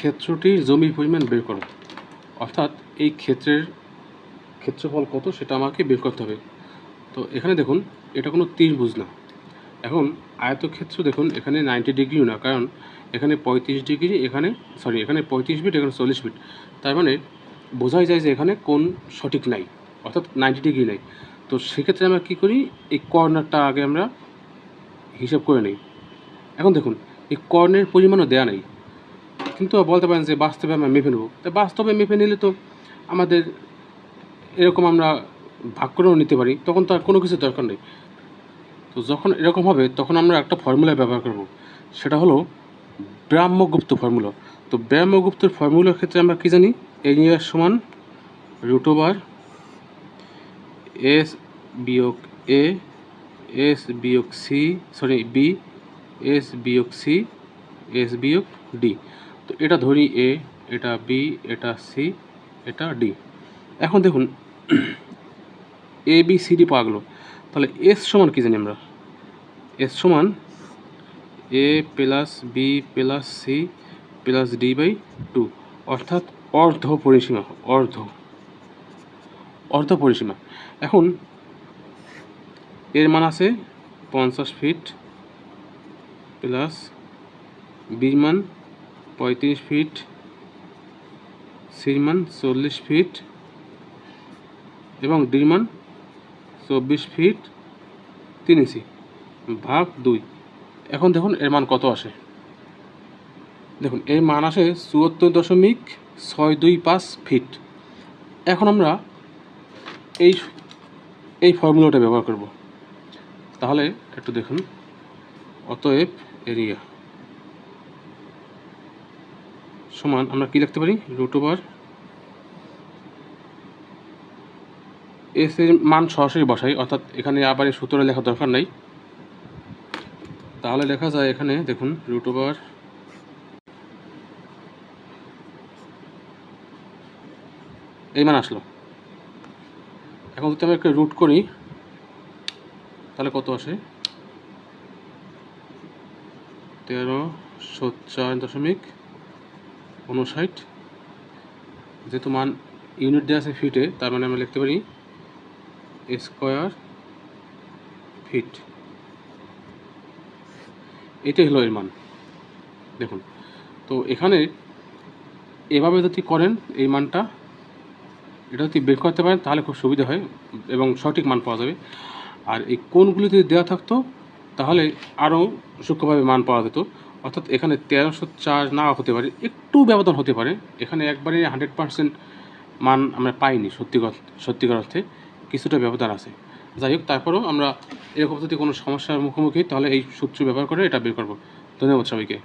ক্ষেত্রটির জমির পরিমাণ বের করো। অর্থাৎ এই ক্ষেত্রের ক্ষেত্রফল কত সেটা আমাকে বের করতে হবে। তো এখানে দেখুন, এটা কোনো ত্রিভুজ না। এখন আয়তক্ষেত্র দেখুন, এখানে নাইনটি ডিগ্রিও না, কারণ এখানে পঁয়ত্রিশ ডিগ্রি এখানে সরি এখানে পঁয়ত্রিশ ফিট এখানে চল্লিশ ফিট তার মানে বোঝাই যায় যে এখানে কোন সঠিক নাই, অর্থাৎ নাইনটি ডিগ্রি নাই। তো সেক্ষেত্রে আমরা কী করি? এই কর্নারটা আগে আমরা হিসাব করে নিই। এখন দেখুন, এই কর্নের পরিমাণও দেয়া নেই। কিন্তু বলতে পারেন যে বাস্তবে আমরা মেপে নেব। তা বাস্তবে মেপে নিলে তো আমাদের এরকম আমরা ভাগ করেও নিতে পারি, তখন তো আর কোনো কিছু দরকার নেই। তো যখন এরকম হবে, তখন আমরা একটা ফর্মুলা ব্যবহার করব। সেটা হলো ব্রাহ্মগুপ্ত ফর্মুলা। তো ব্রাহ্মগুপ্তের ফর্মুলার ক্ষেত্রে আমরা কী জানি? এরিয়ার সমান রুট ওভার এস বিয়োগ এ এস বিয়োগ সি সরি বি এস বিয়োগ সি এস বিয়োগ ডি তো এটা ধরি এ এটা বি এটা সি এটা ডি এখন দেখুন এ বি সি ডি পাওয়া গেলো। তাহলে এস সমান কী জানি আমরা? এস সমান A plus B plus C plus D by two অর্থাৎ অর্ধ পরিসীমা, অর্ধ। অর্ধ পরিসীমা। এখন এর মান আছে পঞ্চাশ ফিট প্লাস বির মান পঁয়ত্রিশ ফিট। সির মান চল্লিশ ফিট। এবং ডির মান চব্বিশ ফিট। তিন ইঞ্চি। ভাগ দুই। এখন দেখুন এর মান কত আসে। দেখুন, এর মান আসে চুয়াত্তর দশমিক ছয় দুই পাঁচ ফিট। এখন আমরা এই এই ফর্মুলাটা ব্যবহার করব। তাহলে একটু দেখুন। অতএব এরিয়া। সমান, আমরা কি লিখতে পারি? রুট ওভার এস এর মান সরাসরি বসাই, অর্থাৎ এখানে আবার এই সূত্রে লেখা দরকার নাই। তাহলে লেখা যায় এখানে, দেখুন রুট ওভার এই মান আসলো। এখন যদি আমরা একটা রুট করি, তাহলে কত আসে? তেরো চার দশমিক উনষাট যেহেতু মান ইউনিট দেওয়া আছে ফিটে তার মানে আমরা লিখতে পারি স্কোয়ার ফিট এটাই হলো এর মান। দেখুন, তো এখানে এভাবে যদি করেন এই মানটা, এটা যদি বের করতে পারেন, তাহলে খুব সুবিধা হয় এবং সঠিক মান পাওয়া যাবে। আর এই কোনগুলি যদি দেওয়া থাকতো, তাহলে আরও সূক্ষ্মভাবে মান পাওয়া যেত। অর্থাৎ এখানে তেরোশো চার না হতে পারে, একটু ব্যবধান হতে পারে। এখানে একবারে হান্ড্রেড পার্সেন্ট মান আমরা পাইনি সত্যিকার সত্যিকার অর্থে, কিছুটা ব্যবধান আছে। যাই হোক, তারপরেও আমরা এরকম যদি কোনো সমস্যার মুখোমুখি, তাহলে এই সূত্র ব্যবহার করে এটা বের করব। ধন্যবাদ সবাইকে।